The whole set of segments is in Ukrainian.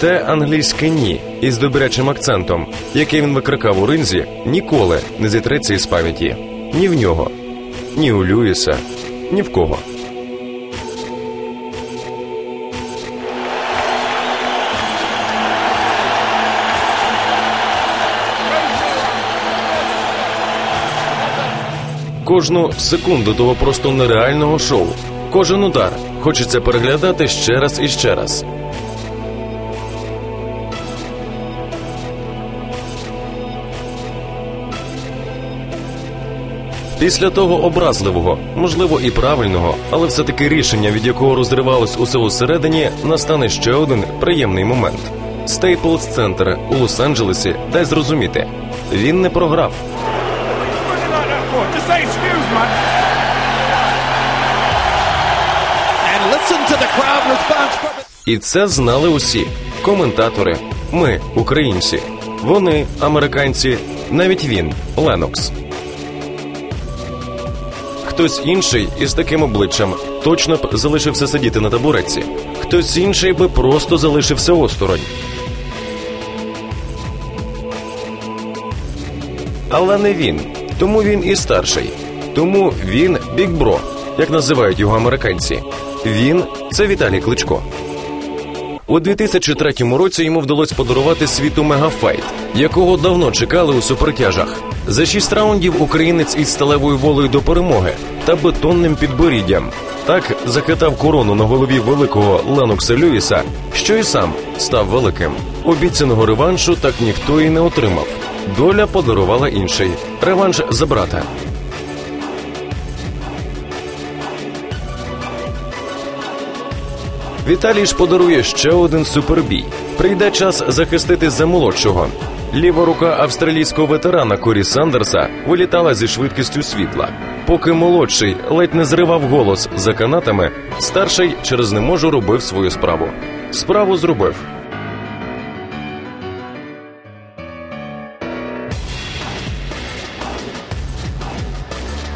те англійське ні із добрячим акцентом, який він викрикав у ринзі, ніколи не зітреться із пам'яті. Ні в нього, ні у Люїса, ні в кого. Кожну секунду того просто нереального шоу. Кожен удар хочеться переглядати ще раз і ще раз. Після того образливого, можливо, і правильного, але все-таки рішення, від якого розривалось усе усередині, настане ще один приємний момент. Стейплз Центр у Лос-Анджелесі дай зрозуміти, він не програв. І це знали усі коментатори. Ми, українці, вони, американці, навіть він, Ленокс. Хтось інший із таким обличчям точно б залишився сидіти на табуретці. Хтось інший би просто залишився осторонь. Але не він. Тому він і старший. Тому він бікбро, як називають його американці. Він це Віталій Кличко. У 2003 році йому вдалося подарувати світу мегафайт, якого давно чекали у супертяжах. За шість раундів українець із сталевою волею до перемоги та бетонним підборіддям. Так захитав корону на голові великого Ленокса Люїса, що і сам став великим. Обіцяного реваншу так ніхто і не отримав. Доля подарувала інший реванш за брата. Віталій ж подарує ще один супербій. Прийде час захистити за молодшого. Ліва рука австралійського ветерана Корі Сандерса вилітала зі швидкістю світла. Поки молодший ледь не зривав голос за канатами, старший через не можу робив свою справу. Справу зробив.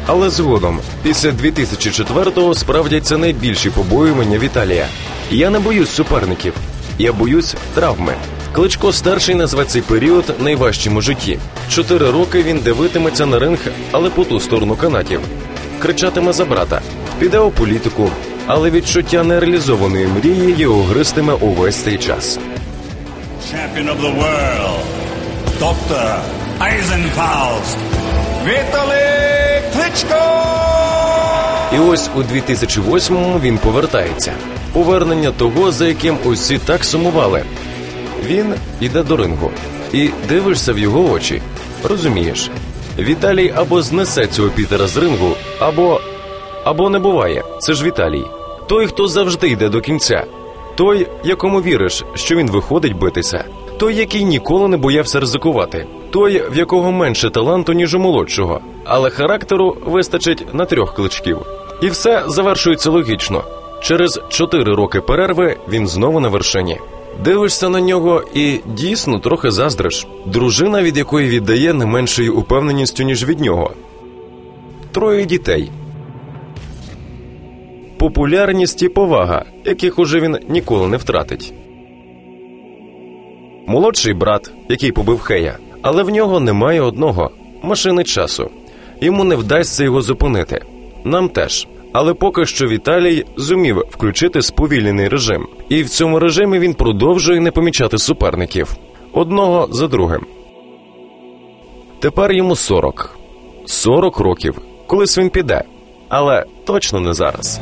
Але згодом, після 2004-го справдяться найбільші побоювання Віталія. Я не боюсь суперників, я боюсь травми. Кличко старший назве цей період найважчим у житті. Чотири роки він дивитиметься на ринг, але по ту сторону канатів. Кричатиме за брата, піде у політику, але відчуття нереалізованої мрії його гристиме увесь цей час. Dr. Eisenfaust, Vitaly Klitschko! І ось у 2008-му він повертається. Повернення того, за яким усі так сумували. Він іде до рингу, і дивишся в його очі. Розумієш, Віталій або знесе цього Пітера з рингу, або або не буває. Це ж Віталій. Той, хто завжди йде до кінця, той, якому віриш, що він виходить битися, той, який ніколи не боявся ризикувати, той, в якого менше таланту, ніж у молодшого, але характеру вистачить на трьох кличків. І все завершується логічно. Через чотири роки перерви він знову на вершині. Дивишся на нього і дійсно трохи заздриш. Дружина, від якої віддає не меншою упевненістю, ніж від нього. Троє дітей. Популярність і повага, яких уже він ніколи не втратить. Молодший брат, який побив Хея, але в нього немає одного машини часу. Йому не вдасться його зупинити. Нам теж. Але поки що Віталій зумів включити сповільнений режим, і в цьому режимі він продовжує не помічати суперників одного за другим. Тепер йому 40. 40 років. Колись він піде, але точно не зараз.